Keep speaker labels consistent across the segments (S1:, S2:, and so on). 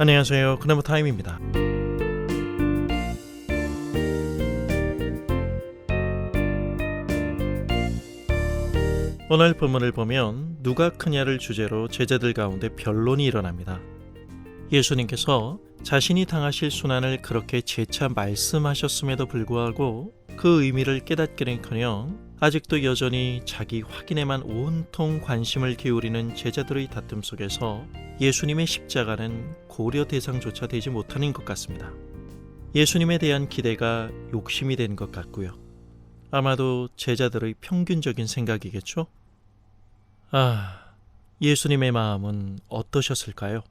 S1: 안녕하세요. 그나무 타임입니다. 오늘 본문을 보면 누가 크냐를 주제로 제자들 가운데 변론이 일어납니다. 예수님께서 자신이 당하실 순환을 그렇게 재차 말씀하셨음에도 불구하고 그 의미를 깨닫기는커녕 아직도 여전히 자기 확인에만 온통 관심을 기울이는 제자들의 다툼 속에서 예수님의 십자가는 고려 대상조차 되지 못하는 것 같습니다. 예수님에 대한 기대가 욕심이 된 것 같고요. 아마도 제자들의 평균적인 생각이겠죠? 아, 예수님의 마음은 어떠셨을까요?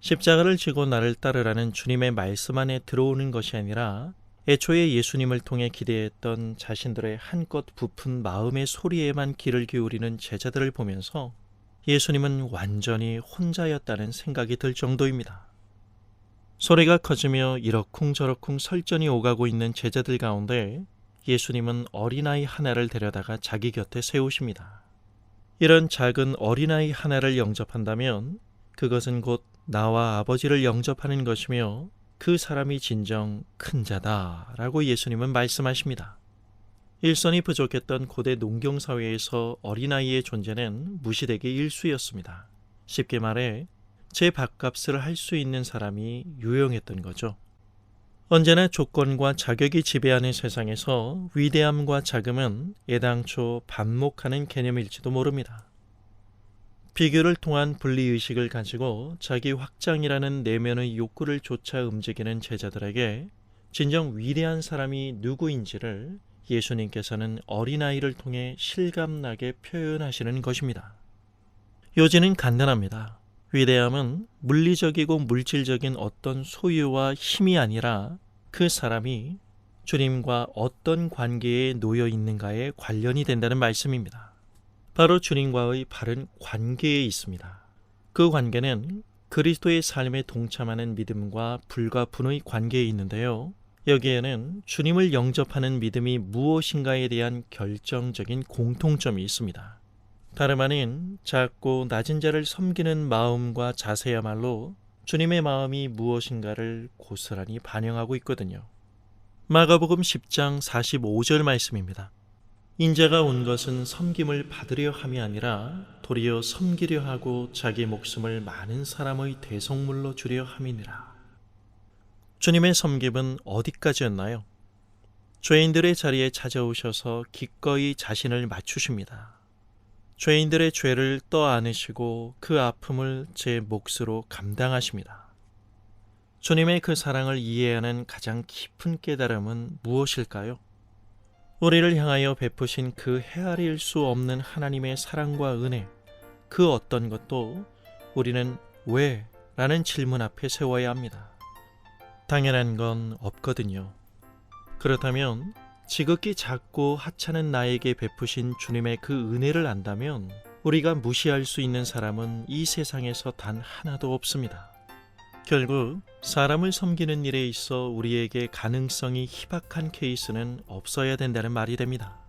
S1: 십자가를 지고 나를 따르라는 주님의 말씀 안에 들어오는 것이 아니라 애초에 예수님을 통해 기대했던 자신들의 한껏 부푼 마음의 소리에만 귀를 기울이는 제자들을 보면서 예수님은 완전히 혼자였다는 생각이 들 정도입니다. 소리가 커지며 이러쿵저러쿵 설전이 오가고 있는 제자들 가운데 예수님은 어린아이 하나를 데려다가 자기 곁에 세우십니다. 이런 작은 어린아이 하나를 영접한다면 그것은 곧 나와 아버지를 영접하는 것이며 그 사람이 진정 큰 자다라고 예수님은 말씀하십니다. 일선이 부족했던 고대 농경사회에서 어린아이의 존재는 무시되기 일쑤였습니다. 쉽게 말해 제 밥값을 할 수 있는 사람이 유용했던 거죠. 언제나 조건과 자격이 지배하는 세상에서 위대함과 자금은 애당초 반목하는 개념일지도 모릅니다. 비교를 통한 분리의식을 가지고 자기 확장이라는 내면의 욕구를 쫓아 움직이는 제자들에게 진정 위대한 사람이 누구인지를 예수님께서는 어린아이를 통해 실감나게 표현하시는 것입니다. 요지는 간단합니다. 위대함은 물리적이고 물질적인 어떤 소유와 힘이 아니라 그 사람이 주님과 어떤 관계에 놓여 있는가에 관련이 된다는 말씀입니다. 바로 주님과의 바른 관계에 있습니다. 그 관계는 그리스도의 삶에 동참하는 믿음과 불과 분의 관계에 있는데요. 여기에는 주님을 영접하는 믿음이 무엇인가에 대한 결정적인 공통점이 있습니다. 다름 아닌 작고 낮은 자를 섬기는 마음과 자세야말로 주님의 마음이 무엇인가를 고스란히 반영하고 있거든요. 마가복음 10장 45절 말씀입니다. 인자가 온 것은 섬김을 받으려 함이 아니라 도리어 섬기려 하고 자기 목숨을 많은 사람의 대성물로 주려 함이니라. 주님의 섬김은 어디까지였나요? 죄인들의 자리에 찾아오셔서 기꺼이 자신을 맞추십니다. 죄인들의 죄를 떠 안으시고 그 아픔을 제 몫으로 감당하십니다. 주님의 그 사랑을 이해하는 가장 깊은 깨달음은 무엇일까요? 우리를 향하여 베푸신 그 헤아릴 수 없는 하나님의 사랑과 은혜, 그 어떤 것도 우리는 왜? 라는 질문 앞에 세워야 합니다. 당연한 건 없거든요. 그렇다면 지극히 작고 하찮은 나에게 베푸신 주님의 그 은혜를 안다면 우리가 무시할 수 있는 사람은 이 세상에서 단 하나도 없습니다. 결국 사람을 섬기는 일에 있어 우리에게 가능성이 희박한 케이스는 없어야 된다는 말이 됩니다.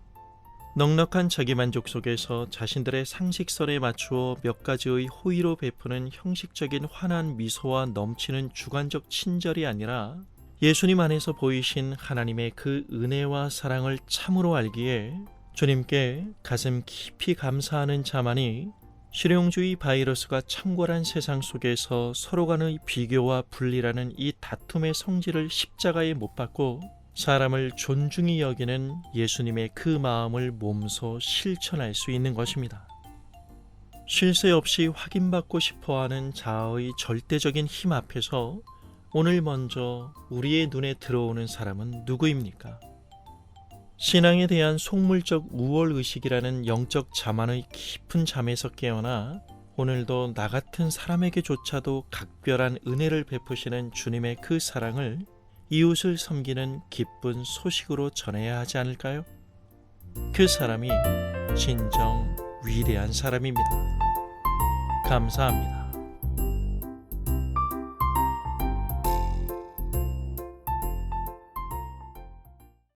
S1: 넉넉한 자기만족 속에서 자신들의 상식선에 맞추어 몇 가지의 호의로 베푸는 형식적인 환한 미소와 넘치는 주관적 친절이 아니라 예수님 안에서 보이신 하나님의 그 은혜와 사랑을 참으로 알기에 주님께 가슴 깊이 감사하는 자만이 실용주의 바이러스가 창궐한 세상 속에서 서로 간의 비교와 분리라는 이 다툼의 성질을 십자가에 못 박고 사람을 존중히 여기는 예수님의 그 마음을 몸소 실천할 수 있는 것입니다. 쉴 새 없이 확인받고 싶어 하는 자아의 절대적인 힘 앞에서 오늘 먼저 우리의 눈에 들어오는 사람은 누구입니까? 신앙에 대한 속물적 우월 의식이라는 영적 자만의 깊은 잠에서 깨어나 오늘도 나 같은 사람에게조차도 각별한 은혜를 베푸시는 주님의 그 사랑을 이웃을 섬기는 기쁜 소식으로 전해야 하지 않을까요? 그 사람이 진정 위대한 사람입니다. 감사합니다.